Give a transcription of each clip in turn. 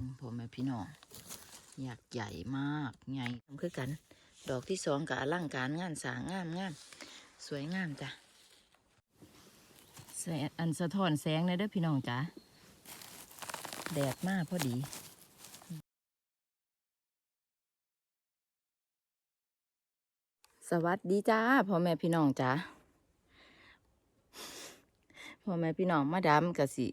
บิ่งพ่อแม่พี่น้องอยากใหญ่มากใหญ่ทำคือกัน ดอกที่สองกับอลังการงานสางงามงามสวยงามจ้ะอันสะท้อนแสงเลยเด้อพี่น้องจ้ะแดดมากพอดีสวัสดีจ้าพ่อแม่พี่น้องจ้าพ่อแม่พี่น้องมาดามกะสิ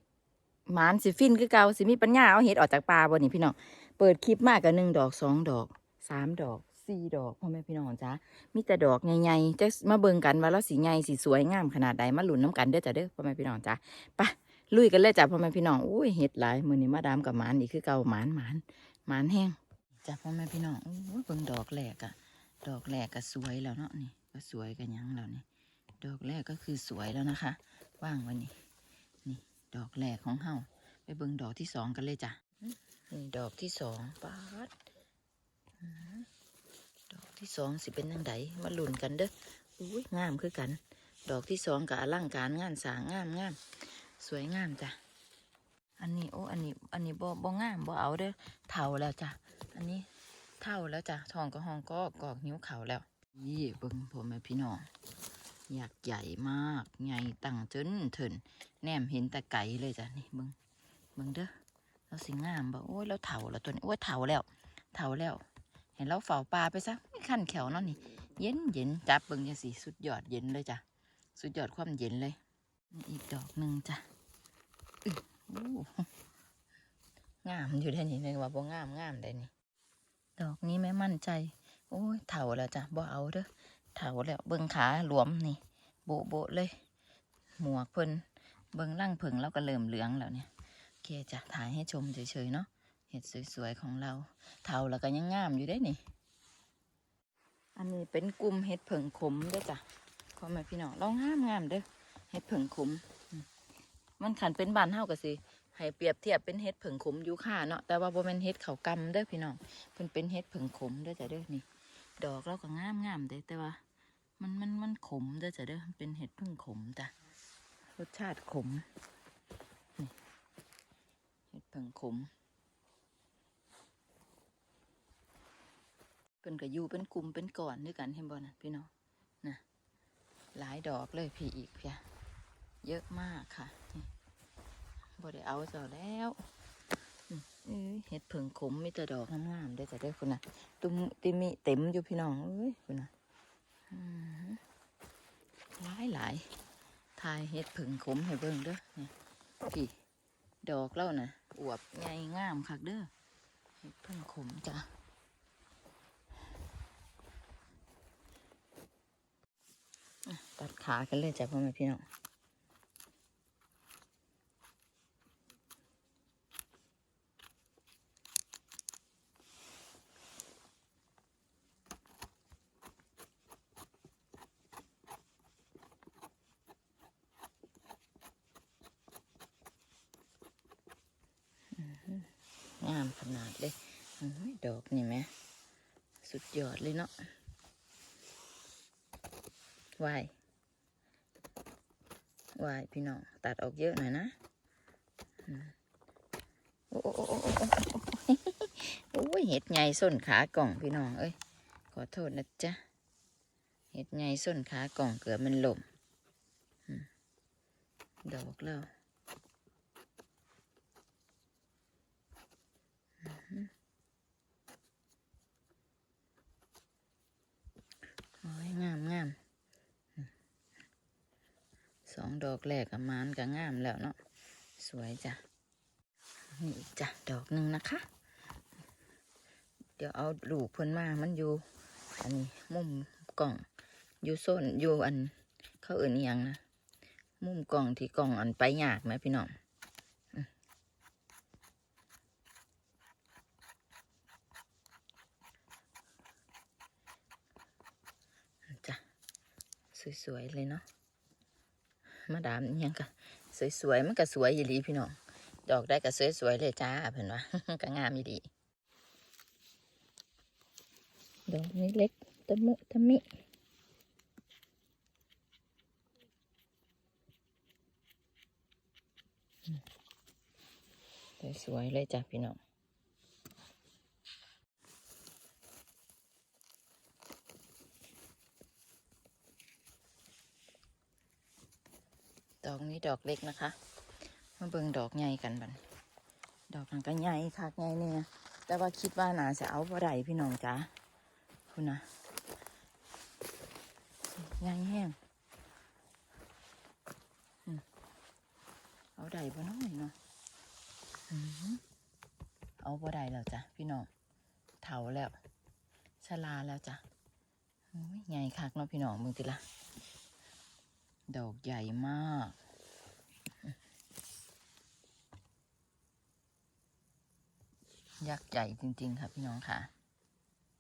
หมานสิฟินคือเก่าสิมีปัญญาเอาเห็ดออกจากป่าบ่นี่พี่น้องเปิดคลิปมากกับหนึ่งดอกสองดอกสามดอกสี่ดอกพ่อแม่พี่น้องจ้ามีแต่ดอกใหญ่ๆจะมาเบิ่งกันว่าแล้วสีใหญ่สีสวยงามขนาดใดมาหลุนน้ำกันเด้อจ้าเด้อพ่อแม่พี่น้องจ้าไปลุยกันเลยจ้าพ่อแม่พี่น้องอุ้ยเห็ดหลายมือนี้มาดามกับหมานอีกคือเก่าหมานหมานหมานแห้งจ้าพ่อแม่พี่น้องอุ้ยเบิ่งดอกแหลกอะดอกแรกก็สวยแล้วเนาะนี่ก็สวยกันยังแล้วนี่ดอกแรกก็คือสวยแล้วนะคะ ว่างวันนี้ ดอกแรกของเฮาไปเบิ่งดอกที่สองกันเลยจ้ะนี่ดอกที่สองปาดอืมดอกที่สองสิเป็นยังไงมาลุ้นกันเด้ออุ้ยงามคือกัน ดอกที่สองกับอลังการงานสางงามงามสวยงามจ้ะอันนี้โอ้อันนี้อันนี้บ่บ่งามบ่เอาเด้อเท่าแล้วจ้ะอันนี้เท่าแล้วจ้ะทองก็ห้องก็กอกนิ้วเขาแล้วนี่เบิ่งพ่อแม่พี่น้องอยากใหญ่มากใหญ่ตั้งจนถิน แนมเห็นแต่ไก่เลยจ้ะนี่เบิ่งเบิ่งเด้อเราสิงามบ่โอ้ยเราเถาแล้วตัวนี้โอ้ยเถาแล้วเถาแล้ว เห็นเราเฝ้าปลาไปซะไม่ขั้นแขวเนาะนี่ เย็นเย็นจับเบิ่งจังสิสุดยอดเย็นเลยจ้ะสุดยอดความเย็นเลยอีกดอกหนึ่งจ้ะอื้ออู้งามอยู่ได้นี่เลยว่าบ่งามงามได้นี่ดอกนี้ไม่มั่นใจ โอ้ยเถาแล้วจ้ะบ่เอาเด้อเถาแล้วเบิ่งขาหลวมนี่ โบโบเลย หมวกเพิ่น เบิ่งร่างผึ่งแล้วก็เริ่มเหลืองแล้วเนี่ยโอเคจ้ะถ่ายให้ชมเฉยๆเนาะเห็ดสวยๆของเราเถาแล้วก็ยังงามอยู่ได้นี่ อันนี้เป็นกลุ่มเห็ดผึ่งขมด้อจ้ะพ่อแม่พี่น้องลองงามงามเด้อเห็ดผึ่งขมมันขันเป็นบานเท่ากับสิให้เปรียบเทียบเป็นเห็ดผึ่งขมยูค่าเนาะแต่ว่าโบเป็นเห็ดเขากำเด้อพี่น้องเพิ่นเป็นเห็ดผึ่งขมเด้อจ้ะเด้อนี่ ดอกเราก็งามงามเด้อแต่ว่า มันมันมันขมเด้อจ้ะเด้อเป็นเห็ดผึ่งขมจ้ะ รสชาติขมเห็ดผึ่งขมเพิ่นก็อยู่เป็นกลุ่มเป็นก่อนด้วยกันเห็นบ่น่ะพี่น้องน่ะหลายดอกเลยพี่อีกเพียเยอะมากค่ะบ่ได้เอาเจ้าแล้วเห็ดเผิงขมมีแต่ดอกงามๆได้อจ้ะเด้คุณน่ะตุ้มติมิเต็มอยู่พี่น้องเอ้ยคุณน่ะหลายหลาย ทายเห็ดผึ่งขมให้เบิ่งเด้อเนี่ยพี่ดอกเล่าน่ะอวบใหญ่งามคักเด้อเห็ดผึ่งขมจ้ะตัดขากันเลยจ้ะพ่อแม่พี่น้องามขนาดเลยอื้อหือดอกนี่ไหม สุ ดยอดเลยเนาะวายวายพี่น้อง ตัดออกเยอะหน่อยนะโอ้โอ้โอ้ยเห็ดไงส้นขากล่องพี่น้อง เอ้ย ขอโทษนะจ๊ะ เห็ดไงส้นขากล่องเกือบมันหล่มอืมดอกแล้ว โอ้ย งามงามสองดอกแรกกับมานก็งามแล้วเนาะสวยจ้ะนี่อีกจ้ะดอกหนึ่งนะคะ เดี๋ยวเอาลูกเพิ่นมามันอยู่ อันนี้มุมกล่องอยู่โซนอยู่อัน เขาเอื่นย่างนะ มุมกล่องที่กล่องอันไปยากไหมพี่น้องอืมจ้ะ สวยๆเลยเนาะมาดามยังก็สวยๆมันก็สวยอยู่ดีพี่น้องดอกได้ก็สวยๆเลยจ้าเพิ่นว่าก็งามอยู่ดีดอกนี้เล็กตะมุตะมิสวยๆเลยจ้ะพี่น้อง ดอกนี้ดอกเล็กนะคะมาเบิ่งดอกใหญ่กันบัดดอกมันก็ใหญ่คักใหญ่เนี่ยแต่ว่าคิดว่าน่าจะเอาบ่ได้พี่น้องจ้าคุณนะใหญ่แห้งอืมเอาได้บ่น้อยเนาะอืมเอาบ่ได้แล้วจ้ะพี่น้องเถาแล้วชราแล้วจ้ะโอ้ยใหญ่คักเนาะพี่น้องมึงติละ ดอกใหญ่มาก ยักษ์ใหญ่จริง ๆ ค่ะ พี่น้องค่ะ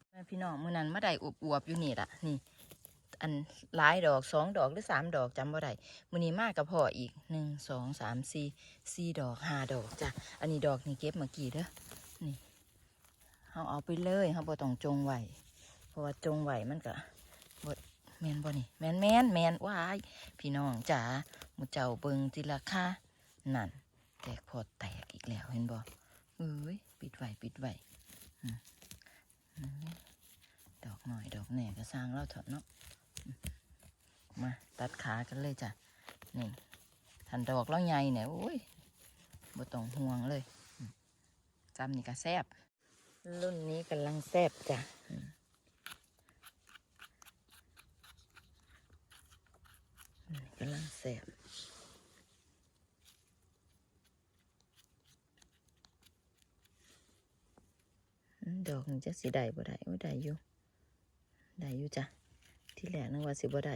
แม่พี่น้องมื่อนั้นมาได้อวบๆอยู่นี่ล่ะนี่ อันหลายดอกสองดอกหรือสามดอกจำบ่ได้มื่อนี้มากกับพ่ออีกหนึ่งสองสามสี่สี่ดอกห้าดอกจ้ะอันนี้ดอกนี่เก็บเมื่อกี้เด้อนี่เอาเอาไปเลยเขาบ่ต้องจงไหวเพราะว่าจงไหวมันก็บ แมนบ่นี่แมนแมนแมนว้ายพี่น้องจ๋าหมูเจ้าเบิงจิราคานั่น แตกพอแตกอีกแล้วเห็นบ่เอ้ยปิดไว้ปิดไว้ดอกหน่อยดอกแหน่ก็สร้างเล่าเถอะเนาะมาตัดขากันเลยจ้ะนี่ทันดอกแล้วใหญ่เนี่ยโอ้ยบ่ต้องห่วงเลยจำนี่ก็แซบรุ่นนี้กำลังแซบจ้ะอืมอืม กำลังแซบอืมดอกนี่จะสิได้บ่ได้โอ้ได้อยู่ได้อยู่จ้ะ ที่แรกนึกว่าสิบ่ได้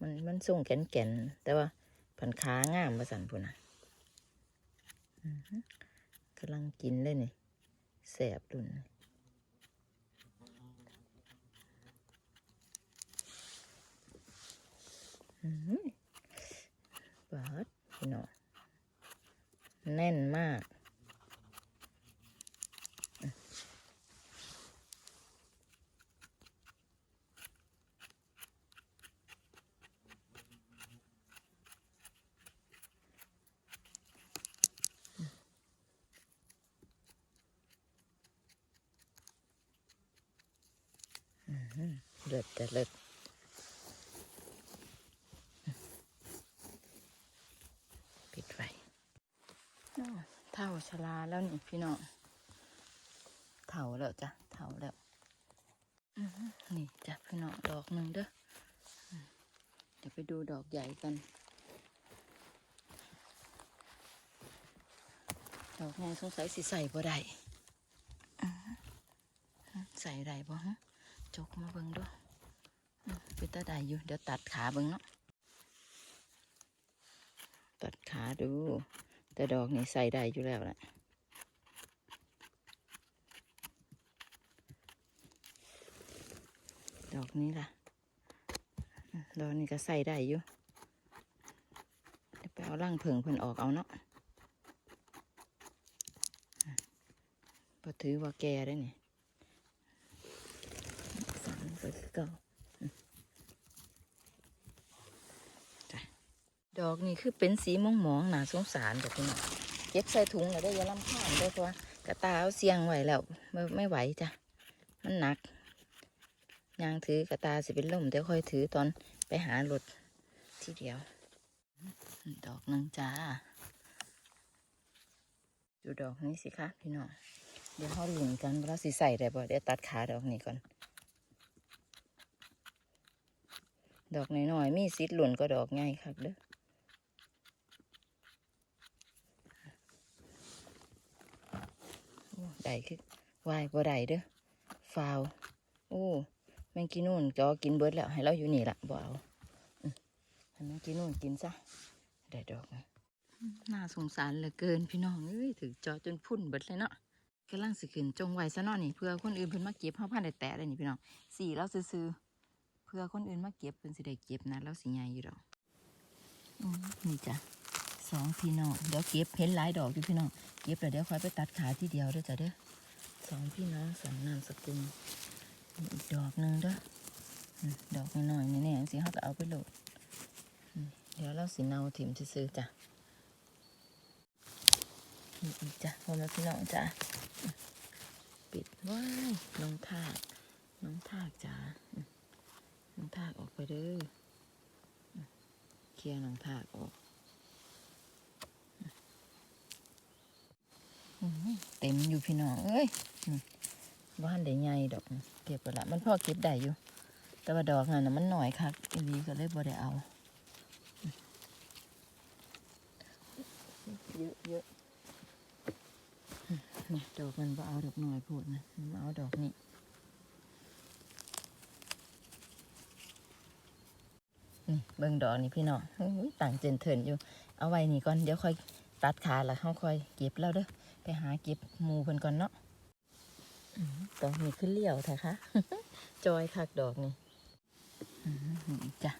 มันมันส่งแก่นแก่นแต่ว่าผันขางามมาสั่นพุ่นนะอือหือกำลังกินเลยนี่แสบดุนอือหือ บาดพี่น้องแน่นมาก อืมเลิศแต่เลิศปิดไฟอ้าวเท่าชราแล้วนี่พี่น้องเท่าแล้วจ้ะเท่าแล้วนี่จ้ะพี่น้องดอกหนึ่งเด้อเดี๋ยวไปดูดอกใหญ่กัน ดอกใหญ่สงสัยสิใส่บ่ได้อื้อหือใส่ได้บ่ฮะจกมาเบิ่งด้วยเป็นตาได้อยู่ เดี๋ยวตัดขาเบิ่งเนาะตัดขาดู แต่ดอกนี่ใส่ได้อยู่แล้วแหละดอกนี้ล่ะ ดอกนี้ก็ใส่ได้อยู่ไปเอาร่างเผิงเพิ่นออกเอาเนาะพอถือว่าแกได้เนี่ยสามไปคือเก่าอืมจ้ะ ดอกนี่คือเป็นสีม่วงหมองๆน่าสงสารแบบนี้เก็บใส่ถุงแล้วได้อยาลำข้างด้วยเพราะว่ากระตาเอาเสียงไหวแล้วไม่ไม่ไหวจ้ะมันหนักยางถือกระตาสิเป็นลมเดี๋ยวค่อยถือตอนไปหารถทีเดียว ดอกนึงจ้าดูดอกนี้สิคะพี่น้องเดี๋ยวเขาหลุนกันเราสิใส่ได้บ่เดี๋ยวตัดขาดอกนี้ก่อน ดอกน้อยๆมีสิทธิ์หล่นก็ดอกใหญ่ครับเด้อโอ้ ได้คือวายบ่ได้เด้อฟาว โอ้แมงกินนู่นจอกินเบิดแล้ว ให้เราอยู่นี่ละบ่เอาอืมให้แมงกินนู่นกินซะได้ดอกนะน่าสงสารเหลือเกินพี่น้องเอ้ยถือจอจนพุ่นเบิดเลยเนาะกำลังสิขึ้นจงไว้ซะเนาะนี่เพื่อคนอื่นเพิ่นมาเก็บเฮาพันได้แตะเลยนี่พี่น้องสี่เราซื้อเพื่อคนอื่นมาเก็บเพิ่นสิได้เก็บนะแล้วสิใหญ่อยู่ดอกอืมนี่จ้ะ สองพี่น้อง เดี๋ยวเก็บเห็นหลายดอกอยู่พี่น้อง เก็บแล้วเดี๋ยวค่อยไปตัดขาทีเดียวเด้อจ้ะเด้อสองพี่น้องสองนามสกุลอีกดอกหนึ่งเด้อดอกน้อยๆแน่ๆสิเขาก็เอาไปโหลด เดี๋ยวเราสิเนาถิ่มซื้อจ้ะอีกจ้ะพ่อแม่พี่น้องจ้ะปิดว้ายน้องทากน้องทากจ้ะน้องทากออกไปเด้อเคลียร์น้องทากออก อื้อหือ เต็มอยู่พี่น้องเอ้ยอืมบ้านได้ใหญ่ดอกนะเก็บไปละมันพ่อเก็บได้อยู่ แต่ว่าดอกนั่นนะมันหน่อยคักอีวีก็เลยบ่ได้เอาเยอะเยอะนี่ดอกมันบ่เอาดอกหน่อยพูดนะมันเอาดอกนี้นี่เบิ่งดอกนี่พี่น้องอุ้ยต่างเจนเทินอยู่ เอาไว้นี่ก่อนเดี๋ยวค่อย ตัดขาแล้วเฮาค่อยเก็บแล้วเด้อไปหาเก็บมูเพิ่นก่อนเนาะอื้อดอกนี้ขึ้นเลี้ยวแท้คะจอยคักดอกนี่จ้ะ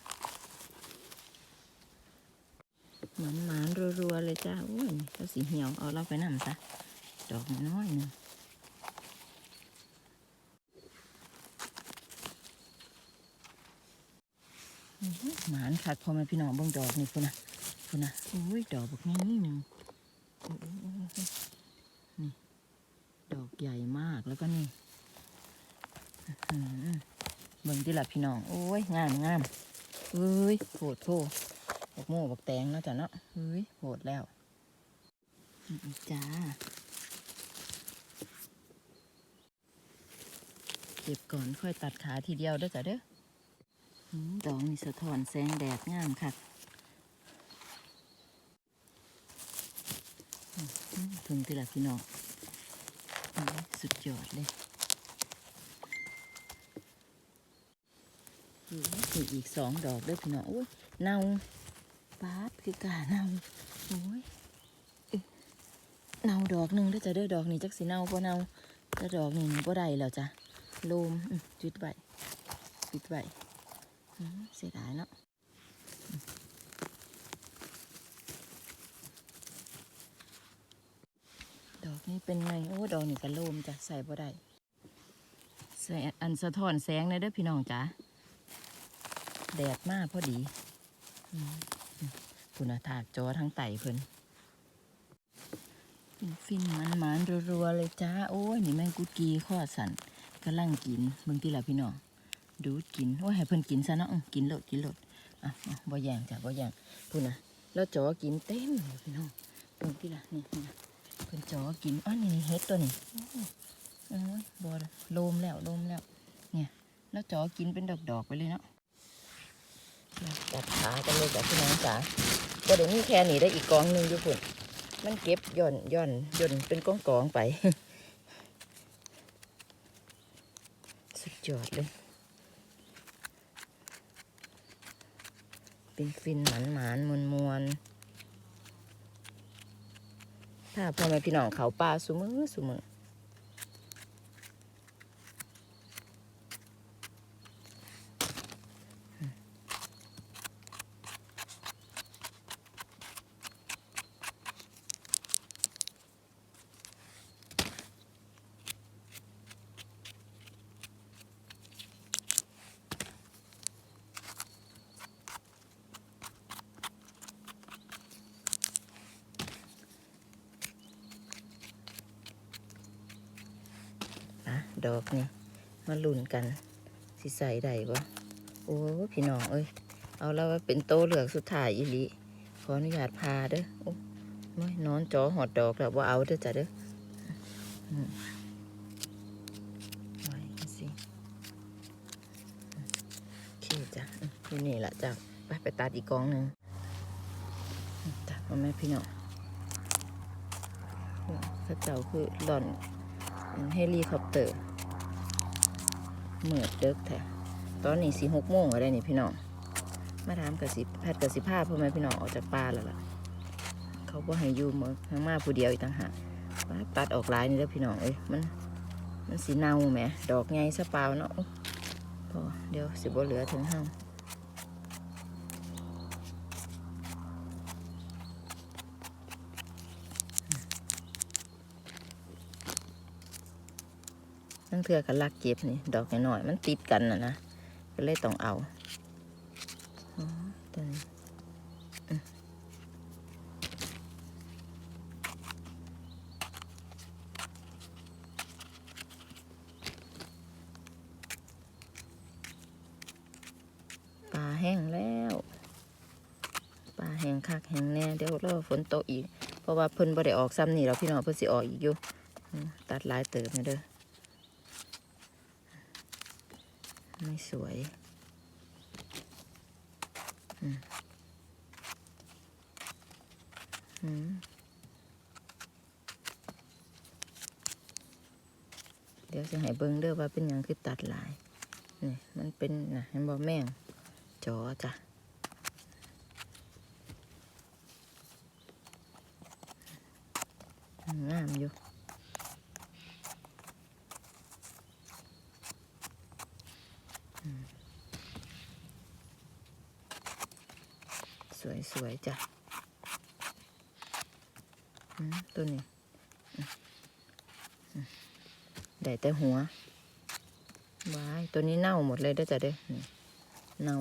หมันหมานรัวๆเลยจ้าโอ้ยนี่เขาสีเหี่ยวเอาเราไปนำซะดอกน้อยหนึ่งหมานคักพอมาพี่น้องเบิ่งดอกนี่พุ่นนะพุ่นนะโอ้ยดอกบักนี้หนึ่งโอ้โหนี่ดอกใหญ่มากแล้วก็นี่อื้อหือเบิ่งที่หลับพี่น้อง โอ้ย งามงามเอ้ยโหดโถบักโม่บักแตงเนาะจ้ะเนาะเฮ้ยโหดแล้วอืมจ้า เก็บก่อนค่อยตัดขาทีเดียวเด้อจ้ะเด้อดอกนี่สะท้อนแสงแดดงามค่ะอืมอืมเพิ่งที่หลับพี่น้อง สุดยอดเลยโอ้ยนี่อีกสองดอกด้วยพี่น้องโอ้ยเน่าปาดคือกาเน่าโอ้ยเน่าดอกหนึ่งเด้อจ้ะเด้ดอกนี้จักสิเน่าบ่เน่าแต่ดอกนี้นี่บ่ได้แล้วจ้ะโลมจุดไว้ปิดไว้เสียดายเนาะอืม ดอกนี้เป็นไง โอ้ ดอกนี้ก็โลมจ้ะ ใส่บ่ได้ใส่อันสะท้อนแสงเลยเด้อพี่น้องจ้ะ แดดมากพอดีคุณถากจอทั้งไตเพิ่นฟินมันมันรัวๆเลยจ้า โอ้ย นี่แมงกุดกีข้อสันกำลังกินเบิ่งที่ละพี่น้องดูดกิน โอ้ย ให้เพิ่นกินซะเนาะกินโลดกินโลดอะบ่แย่งจ้ะบ่แย่งพูดนะแล้วจอกินเต็มเลยพี่น้องเบิ่งที่ละนี่นี่ เพิ่นจอกินอ้อนี่นี่เฮ็ดตัวนี้โอ้ยโอ้ยบ่ละโลมแล้วโลมแล้ว เนี่ย แล้วจอกินเป็นดอกๆไปเลยเนาะจัดขากันเลยจ้ะพี่น้องจ๋าก็เดี๋ยวนี้แค่นี้ได้อีกกองหนึ่งอยู่พุ่นมันเก็บย่อนย่อนย่นเป็นกองกองไป สุดยอดเลย เป็นฟินหมันหมานมวนมวนๆ ถ้าพ่อแม่พี่น้องเขาป่าสุมือสุมือ อะดอกนี่มาลุ่นกันสิใส่ได้บ่โอ้พี่น้องเอ้ยเอาแล้วว่าเป็นโตเหลือกสุดท้ายอีหลีขออนุญาตพาเด้อโอ้ยนอนจอหอดดอกแล้วว่าเอาเด้อจ้ะเด้อไว้สิโอเคจ้ะอืมอยู่นี่แหละจ้ะไปไปตัดอีกกองหนึ่งจ้ะพ่อแม่พี่น้องพระเจ้าคือหล่อน เฮลิคอปเตอร์เหมือดเด็กแท้ตอนนี้สี่หกโมงอะไรนี่พี่น้องมาถามกับสิแพทย์กับสิพาพ่อแม่พี่น้องออกจากป่าแล้วล่ะ เขาบ่ให้อยู่มาข้างมาผู้เดียวอีกต่างหากว่าตัดออกลายนี่แล้วพี่น้องเอ้ยมันมันสีเน่าแหมดอกไงสะเปล่าเนาะพอเดี๋ยวสิบ่เหลือถึงห้า นั่งเถื่อกันลักเก็บนี่ ดอกน้อยๆมันติดกันน่ะนะก็เลยต้องเอาอตัวนี้ปลาแห้งแล้วปลาแห้งคักแห้งแน่เดี๋ยวรอฝนตกอีก เพราะว่าเพิ่นบ่ได้ออกซ้ำนี่แล้วพี่น้องเพิ่นสิออกอีกอยู่ตัดหลายเติมเด้อ ไม่สวยอืมอืมเดี๋ยวจะให้เบิ่งเด้อว่าเป็นหยังคือตัดหลายนี่มันเป็นนะเห็นบ่แม่งจอจ้ะงามอยู่อืม สวยๆจ้ะตัวนี้ได้แต่หัวว้ายตัวนี้เน่าหมดเลยได้จ้ะเด้เน่า